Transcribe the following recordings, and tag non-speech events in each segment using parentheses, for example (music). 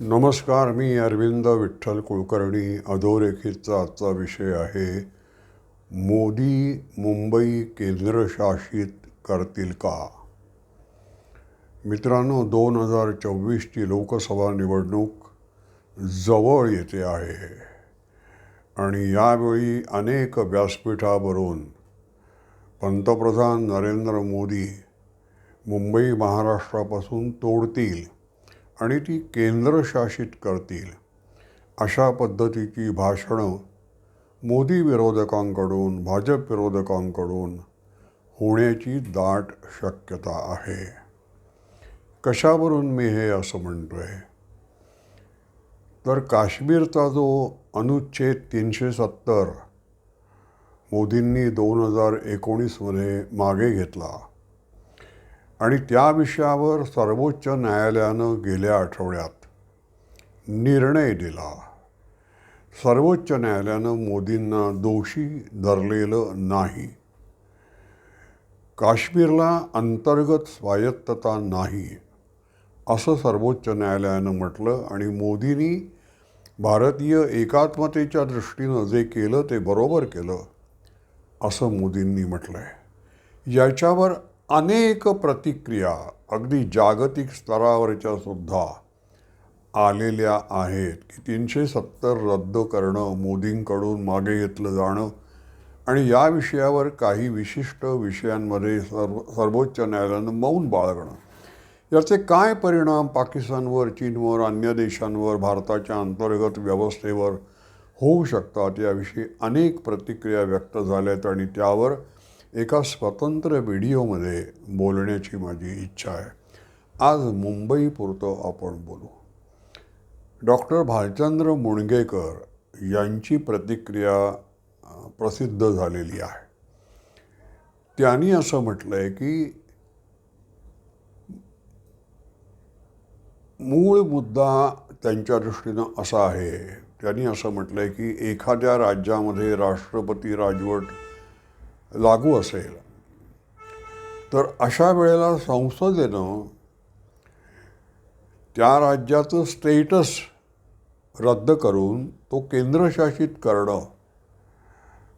नमस्कार मी अरविंद विठ्ठल कुलकर्णी. अधोरेखितचा आजचा विषय आहे मोदी मुंबई केंद्रशासित करतील का? मित्रांनो दोन हजार चोवीसची लोकसभा निवडणूक जवळ येते आहे आणि यावेळी अनेक व्यासपीठावरून पंतप्रधान नरेंद्र मोदी मुंबई महाराष्ट्रापासून तोडतील. आणि ती केंद्रशासित करतील अशा पद्धतीची भाषणं मोदी विरोधकांकडून भाजप विरोधकांकडून होण्याची दाट शक्यता आहे. कशावरून मी हे असं म्हणतो आहे तर काश्मीरचा जो अनुच्छेद तीनशे सत्तर मोदींनी दोन हजार एकोणीसमध्ये मागे घेतला आणि त्या विषयावर सर्वोच्च न्यायालयानं गेल्या आठवड्यात निर्णय दिला. सर्वोच्च न्यायालयानं मोदींना दोषी धरलेलं नाही. काश्मीरला अंतर्गत स्वायत्तता नाही असं सर्वोच्च न्यायालयानं म्हटलं आणि मोदींनी भारतीय एकात्मतेच्या दृष्टीनं जे केलं ते बरोबर केलं असं मोदींनी म्हटलं आहे याच्यावर अनेक प्रतिक्रिया अगदी जागतिक स्तरावरच्या सुद्धा आलेल्या आहेत की तीनशे सत्तर रद्द करणं मोदींकडून मागे घेतलं जाणं आणि या विषयावर काही विशिष्ट विषयांमध्ये सर्व सर्वोच्च न्यायालयानं मौन बाळगणं. याचे काय परिणाम पाकिस्तानवर चीनवर अन्य देशांवर भारताच्या अंतर्गत व्यवस्थेवर होऊ शकतात याविषयी अनेक प्रतिक्रिया व्यक्त झाल्यात आणि त्यावर एका स्वतंत्र व्हिडिओमध्ये बोलण्याची माझी इच्छा आहे. आज मुंबईपुरतं आपण बोलू. डॉक्टर भालचंद्र मुणगेकर यांची प्रतिक्रिया प्रसिद्ध झालेली आहे. त्यांनी असं म्हटलं आहे की मूळ मुद्दा त्यांच्या दृष्टीनं असा आहे. त्यांनी असं म्हटलं आहे की एखाद्या राज्यामध्ये राष्ट्रपती राजवट लागू असेल. तर अशा वेळेला संसदेनं त्या राज्याचं स्टेटस रद्द करून तो केंद्रशासित करणं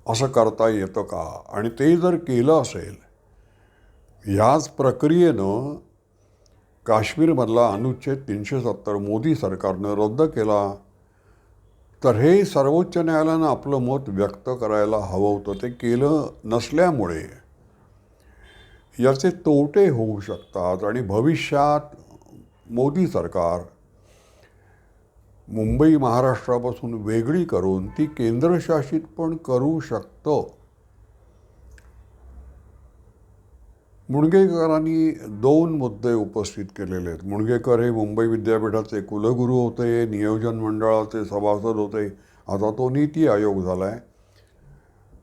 असं करता येतं का? आणि ते जर केलं असेल ह्याच प्रक्रियेनं काश्मीरमधला अनुच्छेद तीनशे सत्तर मोदी सरकारनं रद्द केला. तर हे सर्वोच्च न्यायालयानं आपलं मत व्यक्त करायला हवं होतं. ते केलं नसल्यामुळे याचे तोटे होऊ शकतात आणि भविष्यात मोदी सरकार मुंबई महाराष्ट्रापासून वेगळी करून ती केंद्रशासित पण करू शकतं. मुणगेकरांनी दोन मुद्दे उपस्थित केलेले आहेत. मुणगेकर हे मुंबई विद्यापीठाचे कुलगुरू होते नियोजन मंडळाचे सभासद होते. आता तो नीती आयोग झाला आहे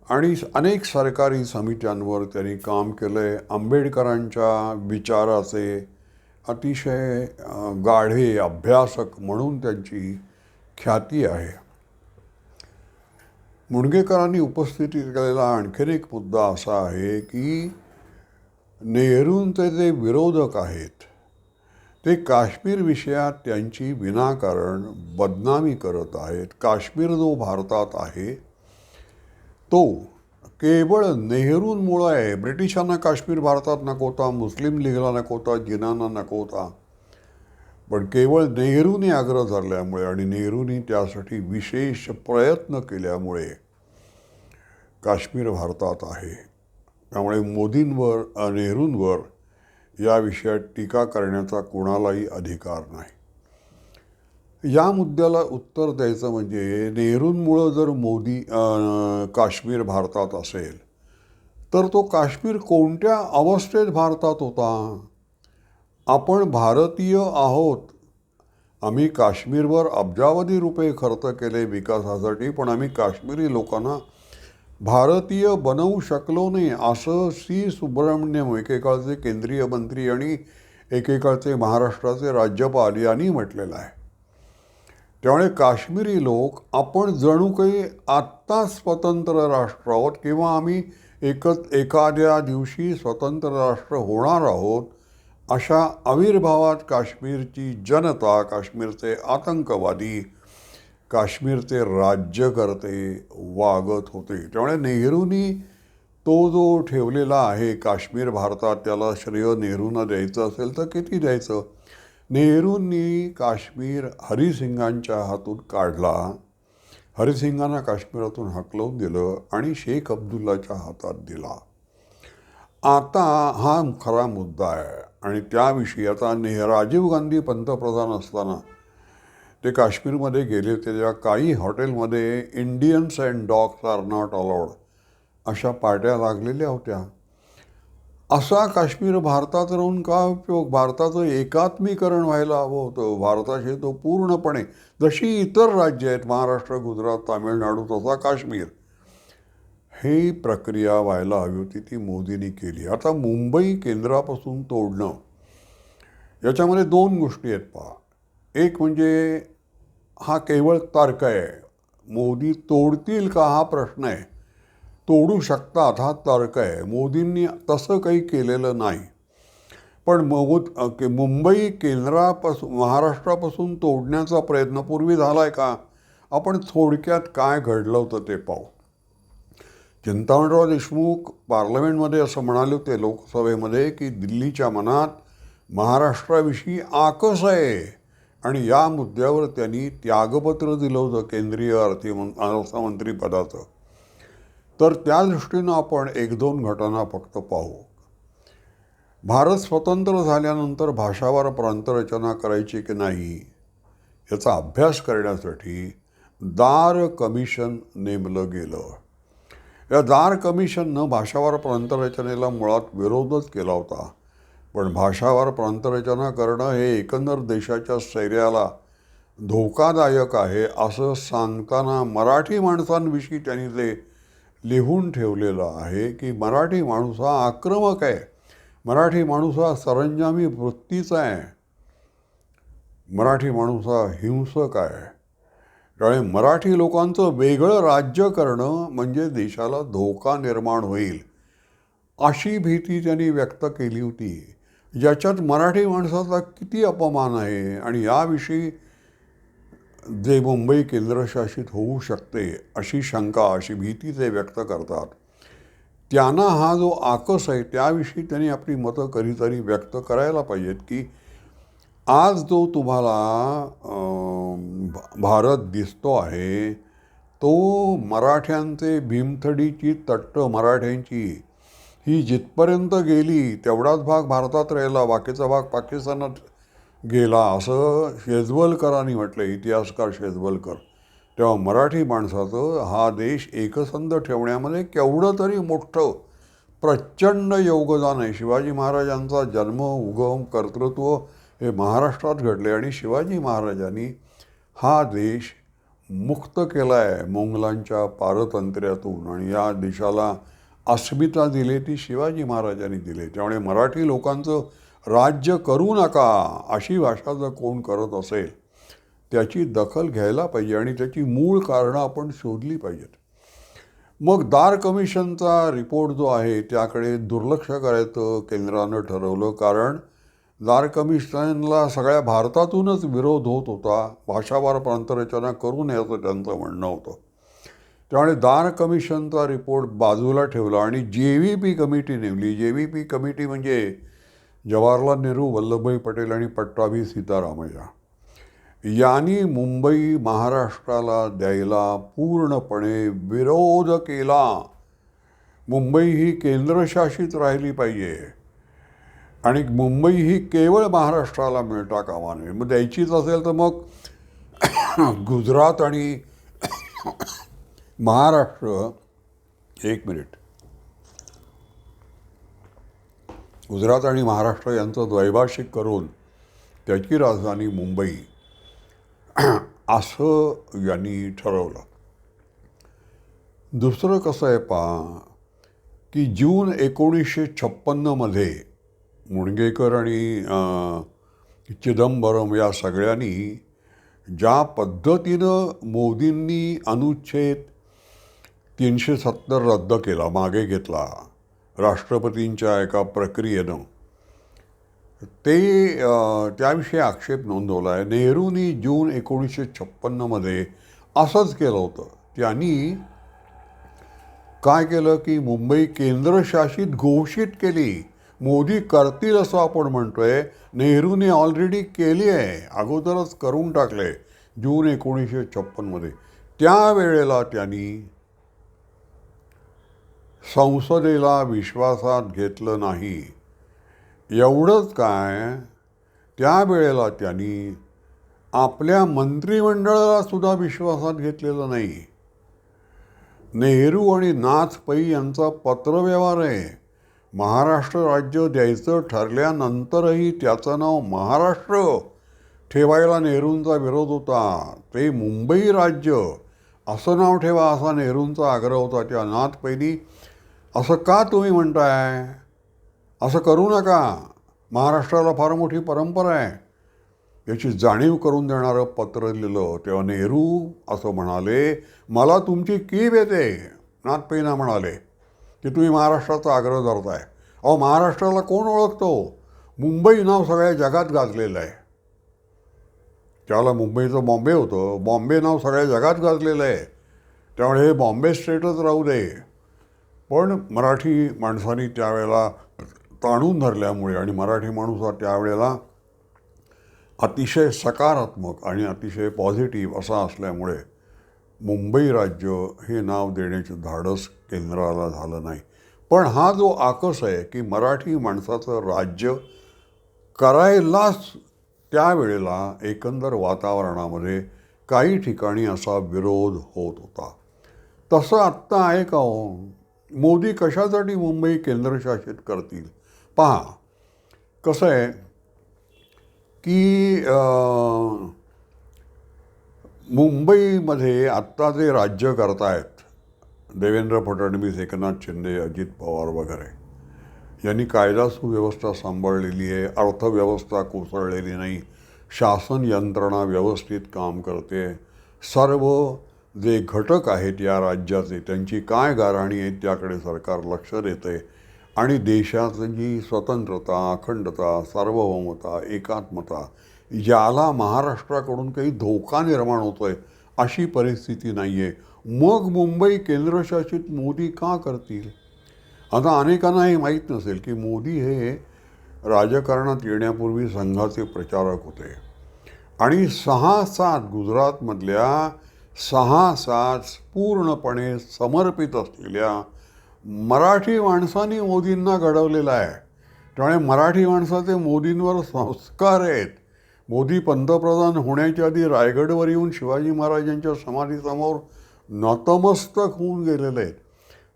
आणि अनेक सरकारी समित्यांवर त्यांनी काम केलं आहे आंबेडकरांच्या विचाराचे अतिशय गाढे अभ्यासक म्हणून त्यांची ख्याती आहे. मुणगेकरांनी उपस्थित केलेला आणखीन एक मुद्दा असा आहे की नेहरूंचे जे विरोधक आहेत ते काश्मीर विषयात त्यांची विनाकारण बदनामी करत आहेत. काश्मीर जो भारतात आहे तो केवळ नेहरूंमुळं आहे ब्रिटिशांना काश्मीर भारतात नको होता मुस्लिम लीगला नको होता जिनांना नको होता. पण केवळ नेहरूने आग्रह धरल्यामुळे आणि नेहरूंनी त्यासाठी विशेष प्रयत्न केल्यामुळे काश्मीर भारतात आहे. त्यामुळे मोदींवर नेहरूंवर या विषयात टीका करण्याचा कोणालाही अधिकार नाही. या मुद्द्याला उत्तर द्यायचं म्हणजे नेहरूंमुळं जर मोदी काश्मीर भारतात असेल तर तो काश्मीर कोणत्या अवस्थेत भारतात होता? आपण भारतीय आहोत. आम्ही काश्मीरवर अब्जावधी रुपये खर्च केले विकासासाठी पण आम्ही काश्मीरी लोकांना भारतीय बनवू शकलो नाही असं सी सुब्रमण्यम एकेकाळचे केंद्रीय मंत्री आणि एकेकाळचे महाराष्ट्राचे राज्यपाल यांनी म्हटलेलं आहे. त्यामुळे काश्मीरी लोक आपण जणू काही आत्ता स्वतंत्र राष्ट्र आहोत किंवा आम्ही एकच एखाद्या दिवशी स्वतंत्र राष्ट्र होणार आहोत अशा आविर्भावात काश्मीरची जनता काश्मीरचे आतंकवादी काश्मीरचे राज्यकर्ते वागत होते. त्यामुळे नेहरूंनी तो जो ठेवलेला आहे काश्मीर भारतात त्याला श्रेय नेहरूंना द्यायचं असेल तर किती द्यायचं? नेहरूंनी काश्मीर हरिसिंगांच्या हातून काढला. हरिसिंगांना काश्मीरातून हकलवून दिलं आणि शेख अब्दुल्लाच्या हातात दिला. आता हा खरा मुद्दा आहे. आणि त्याविषयी आता नेह राजीव गांधी पंतप्रधान असताना ते काश्मीरमध्ये गेले होते तेव्हा काही हॉटेलमध्ये Indians and dogs are not allowed अशा पार्ट्या लागलेल्या होत्या. असा काश्मीर भारतात राहून का उपयोग? भारताचं एकात्मीकरण व्हायला हवं होतं. भारताशी तो पूर्णपणे जशी इतर राज्य आहेत महाराष्ट्र गुजरात तामिळनाडू तसा काश्मीर ही प्रक्रिया व्हायला हवी होती ती मोदींनी केली. आता मुंबई केंद्रापासून तोडणं. याच्यामध्ये दोन गोष्टी आहेत पहा. एक म्हणजे हा केवळ तर्क आहे. मोदी तोडतील का हा प्रश्न आहे. तोडू शकतात हा तर्क आहे. मोदींनी तसं काही केलेलं नाही. पण मोद के- मुंबई केंद्रापासून महाराष्ट्रापासून तोडण्याचा प्रयत्न पूर्वी झाला आहे का? आपण थोडक्यात काय घडलं होतं ते पाहू. चिंतामणराव देशमुख पार्लमेंटमध्ये असं म्हणाले होते लोकसभेमध्ये की दिल्लीच्या मनात महाराष्ट्राविषयी आकस आहे. आणि या मुद्द्यावर त्यांनी त्यागपत्र दिलं होतं केंद्रीय अर्थमं अर्थमंत्रीपदाचं. तर त्या दृष्टीनं आपण एक दोन घटना फक्त पाहू. भारत स्वतंत्र झाल्यानंतर भाषावार प्रांतरचना करायची की नाही याचा अभ्यास करण्यासाठी दार कमिशन नेमलं गेलं. या दार कमिशननं भाषावर प्रांतरचनेला मुळात विरोधच केला होता. पण भाषावर प्रांतरचना करणं हे एकंदर देशाच्या स्थैर्याला धोकादायक आहे असं सांगताना मराठी माणसांविषयी त्यांनी ते लिहून ठेवलेलं आहे की मराठी माणूस हा आक्रमक आहे. मराठी माणूस हा सरंजामी वृत्तीचा आहे. मराठी माणूस हा हिंसक आहे. त्यामुळे मराठी लोकांचं वेगळं राज्य करणं म्हणजे देशाला धोका निर्माण होईल अशी भीती त्यांनी व्यक्त केली होती. ज्याच्यात मराठी माणसाचा किती अपमान आहे आणि याविषयी जे मुंबई केंद्रशासित होऊ शकते अशी शंका अशी भीती ते व्यक्त करतात. त्यांना हा जो आकस आहे त्याविषयी त्यांनी आपली मतं कधीतरी व्यक्त करायला पाहिजेत की आज जो तुम्हाला भारत दिसतो आहे तो मराठ्यांचे भीमथडीची तट्ट मराठ्यांची ही जिथपर्यंत गेली तेवढाच भाग भारतात राहिला बाकीचा भाग पाकिस्तानात गेला असं शेजवलकरांनी म्हटलं इतिहासकार शेजवलकर. तेव्हा मराठी माणसाचं हा देश एकसंध ठेवण्यामध्ये केवढं तरी मोठं प्रचंड योगदान आहे. शिवाजी महाराजांचा जन्म उगम कर्तृत्व हे महाराष्ट्रात घडले आणि शिवाजी महाराजांनी हा देश मुक्त केला आहे मोंगलांच्या पारतंत्र्यातून. आणि या देशाला अस्मिता दिले ती शिवाजी महाराजांनी दिले. त्यामुळे मराठी लोकांचं राज्य करू नका अशी भाषा जर कोण करत असेल त्याची दखल घ्यायला पाहिजे आणि त्याची मूळ कारणं आपण शोधली पाहिजेत. मग दार कमिशनचा रिपोर्ट जो आहे त्याकडे दुर्लक्ष करायचं केंद्रानं ठरवलं. कारण दार कमिशनला सगळ्या भारतातूनच विरोध होत होता. भाषावार प्रांतरचना करू नये असं त्यांचं म्हणणं होतं. त्यामुळे दार कमिशनचा रिपोर्ट बाजूला ठेवला आणि जे व्ही पी कमिटी नेमली. जे व्ही पी कमिटी म्हणजे जवाहरलाल नेहरू वल्लभभाई पटेल आणि पट्टाभी सीतारामय्या. यांनी मुंबई महाराष्ट्राला द्यायला पूर्णपणे विरोध केला. मुंबई ही केंद्रशासित राहिली पाहिजे. आणि मुंबई ही केवळ महाराष्ट्राला मिळता कामा नये. मग द्यायचीच असेल तर मग गुजरात आणि महाराष्ट्र एक मिनिट. गुजरात आणि महाराष्ट्र यांचं द्वैभाषिक करून त्याची राजधानी मुंबई (clears throat) असं यांनी ठरवलं. दुसरं कसं आहे पा की जून एकोणीसशे छप्पन्नमध्ये मुणगेकर आणि चिदंबरम या सगळ्यांनी ज्या पद्धतीनं मोदींनी अनुच्छेद तीनशे सत्तर रद्द केला मागे घेतला राष्ट्रपतींच्या एका प्रक्रियेनं. ते त्याविषयी आक्षेप नोंदवला आहे नेहरूनी जून एकोणीसशे छप्पन्नमध्ये असंच केलं होतं. त्यांनी काय केलं की मुंबई केंद्रशासित घोषित केली. मोदी करतील असं आपण म्हणतोय. नेहरूने ऑलरेडी केली आहे. अगोदरच करून टाकले जून एकोणीसशे छप्पनमध्ये त्यावेळेला त्यांनी संसदेला विश्वासात घेतलं नाही. एवढंच काय त्यावेळेला त्यांनी आपल्या मंत्रिमंडळाला सुद्धा विश्वासात घेतलेलं नाही. नेहरू आणि नाथ पै यांचा पत्रव्यवहार आहे. महाराष्ट्र राज्य द्यायचं ठरल्यानंतरही त्याचं नाव महाराष्ट्र ठेवायला नेहरूंचा विरोध होता. ते मुंबई राज्य असं नाव ठेवा असा नेहरूंचा आग्रह होता. त्या नाथ पैनी असं का तुम्ही म्हणताय? असं करू नका. महाराष्ट्राला फार मोठी परंपरा आहे. याची जाणीव करून देणारं पत्र लिहिलं तेव्हा नेहरू असं म्हणाले मला तुमची कीब येते नाथपैना म्हणाले की तुम्ही महाराष्ट्राचा आग्रह धरताय. अहो महाराष्ट्राला कोण ओळखतो? मुंबई नाव सगळ्या जगात गाजलेलं आहे. त्याला मुंबईचं बॉम्बे होतं. बॉम्बे नाव सगळ्या जगात गाजलेलं आहे. त्यामुळे हे बॉम्बे स्टेटच राहू दे. पण मराठी माणसांनी त्यावेळेला ताणून धरल्यामुळे आणि मराठी माणूस हा त्यावेळेला अतिशय सकारात्मक आणि अतिशय पॉझिटिव्ह असा असल्यामुळे मुंबई राज्य हे नाव देण्याचं धाडस केंद्राला झालं नाही. पण हा जो आकस आहे की मराठी माणसाचं राज्य करायलाच त्यावेळेला एकंदर वातावरणामध्ये काही ठिकाणी असा विरोध होत होता. तसं आत्ता आहे का हो? मोदी कशासाठी मुंबई केंद्रशासित करतील? पहा कसं आहे की मुंबईमध्ये आत्ता जे राज्य करतायत देवेंद्र फडणवीस एकनाथ शिंदे अजित पवार वगैरे यांनी कायदा सुव्यवस्था सांभाळलेली आहे अर्थव्यवस्था कोसळलेली नाही शासन यंत्रणा व्यवस्थित काम करते सर्व जे घटक आहेत या राज्याचे त्यांची काय गाराणी आहेत त्याकडे सरकार लक्ष देते आणि देशाची स्वतंत्रता अखंडता सार्वभौमता एकात्मता ज्याला महाराष्ट्राकडून काही धोका निर्माण होतो आहे अशी परिस्थिती नाही आहे मग मुंबई केंद्रशासित मोदी का करतील? आता अनेकांना हे माहीत नसेल की मोदी हे राजकारणात येण्यापूर्वी संघाचे प्रचारक होते. आणि सहा सात गुजरातमधल्या सहा सात पूर्णपणे समर्पित असलेल्या मराठी माणसांनी मोदींना घडवलेला आहे. त्यामुळे मराठी माणसाचे मोदींवर संस्कार आहेत. मोदी पंतप्रधान होण्याच्या आधी रायगडवर येऊन शिवाजी महाराजांच्या समाधीसमोर नतमस्तक होऊन गेलेले आहेत.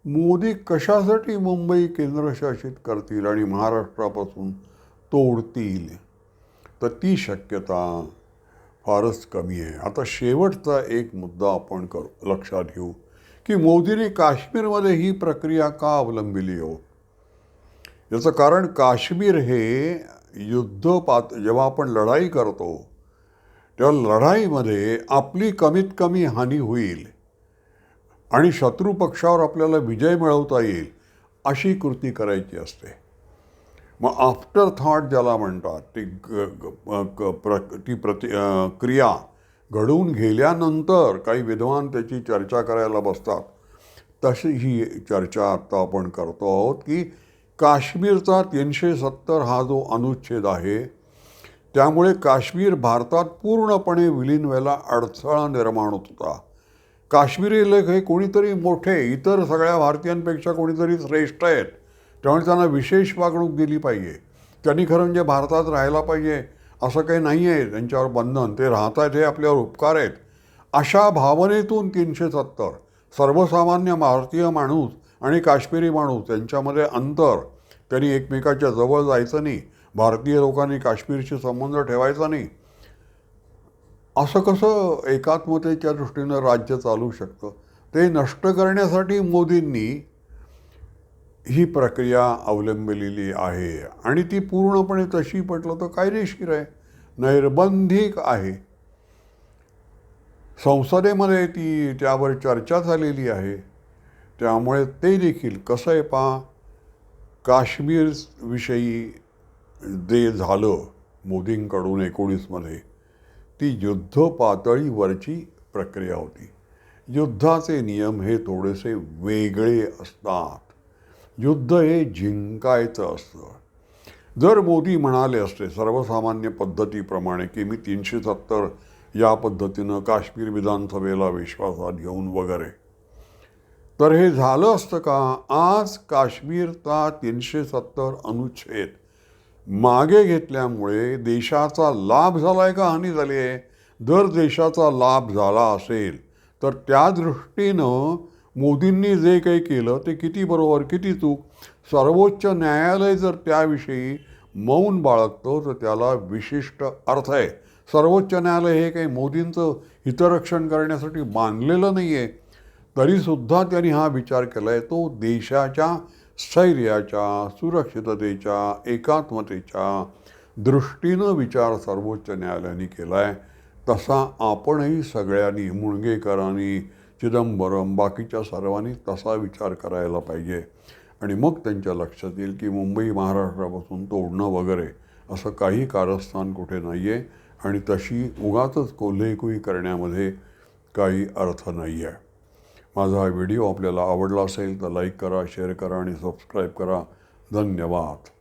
मोदी कशासाठी मुंबई केंद्रशासित करतील आणि महाराष्ट्रापासून तोडतील? तर ती शक्यता फारच कमी आहे. आता शेवटचा एक मुद्दा आपण करू लक्षात घेऊ की मोदीने काश्मीरमध्ये ही प्रक्रिया का अवलंबिली हो? याचं कारण काश्मीर हे युद्ध पात जेव्हा आपण लढाई करतो तेव्हा लढाईमध्ये आपली कमीत कमी हानी होईल आणि शत्रू पक्षावर आपल्याला विजय मिळवता येईल अशी कृती करायची असते. मग आफ्टर थॉट ज्याला म्हणतात ती ग- ग- प्र ती प्रति क्रिया घडून गेल्यानंतर काही विद्वान त्याची चर्चा करायला बसतात. तशी ही चर्चा आत्ता आपण करतो आहोत की काश्मीरचा तीनशे सत्तर हा जो अनुच्छेद आहे त्यामुळे काश्मीर भारतात पूर्णपणे विलीन व्हायला अडथळा निर्माण होत होता. काश्मीरी लेख हे कोणीतरी मोठे इतर सगळ्या भारतीयांपेक्षा कोणीतरी श्रेष्ठ आहेत. त्यामुळे त्यांना विशेष वागणूक दिली पाहिजे. त्यांनी खरं म्हणजे भारतात राहायला पाहिजे असं काही नाही आहे त्यांच्यावर बंधन ते राहत आहेत हे आपल्यावर उपकार आहेत. अशा भावनेतून तीनशे सत्तर सर्वसामान्य भारतीय माणूस आणि काश्मीरी माणूस यांच्यामध्ये अंतर. त्यांनी एकमेकाच्या जवळ जायचं नाही. भारतीय लोकांनी काश्मीरशी संबंध ठेवायचा नाही. असं कसं एकात्मतेच्या दृष्टीनं राज्य चालू शकतं? ते नष्ट करण्यासाठी मोदींनी ही प्रक्रिया अवलंबलेली आहे. आणि ती पूर्णपणे तशी पटलं तर कायदेशीर आहे. नैर्बंधिक आहे. संसदेमध्ये ती त्यावर चर्चा झालेली आहे. त्यामुळे ते देखील कसं आहे पहा काश्मीरविषयी जे झालं मोदींकडून एकोणीसमध्ये ती युद्ध पातळीवरची प्रक्रिया होती. युद्धाचे नियम हे थोडेसे वेगळे असतात. युद्ध हे जिंकायचं असतं. जर मोदी म्हणाले असते सर्वसामान्य पद्धतीप्रमाणे की मी तीनशे सत्तर या पद्धतीनं काश्मीर विधानसभेला विश्वासात घेऊन वगैरे. तर हे झालं असतं का? आज काश्मीरचा तीनशे सत्तर अनुच्छेद मागे घेतल्यामुळे देशाचा लाभ झाला आहे का? हानी झाली आहे जर देशाचा लाभ झाला असेल तर त्या दृष्टीनं मोदींनी जे काही केलं ते किती बरोबर किती चूक. सर्वोच्च न्यायालय जर त्याविषयी मौन बाळगतं तर त्याला विशिष्ट अर्थ आहे. सर्वोच्च न्यायालय हे काही मोदींचं हितरक्षण करण्यासाठी बांधलेलं नाही आहे तरीसुद्धा त्यांनी हा विचार केला आहे तो देशाच्या स्थैर्याच्या सुरक्षिततेच्या एकात्मतेच्या दृष्टीनं विचार सर्वोच्च न्यायालयाने केला आहे तसा आपणही सगळ्यांनी मुणगेकरांनी चिदंबरम बाकीच्या सर्वांनी तसा विचार करायला पाहिजे. आणि मग त्यांच्या लक्षात येईल की मुंबई महाराष्ट्रापासून तोडणं वगैरे असं काही कारस्थान कुठे नाही आहे आणि तशी उगातच कोल्हेकुई करण्यामध्ये काही अर्थ नाही आहे माझा हा व्हिडिओ आपल्याला आवडला असेल तर लाईक करा शेअर करा आणि सबस्क्राईब करा. धन्यवाद.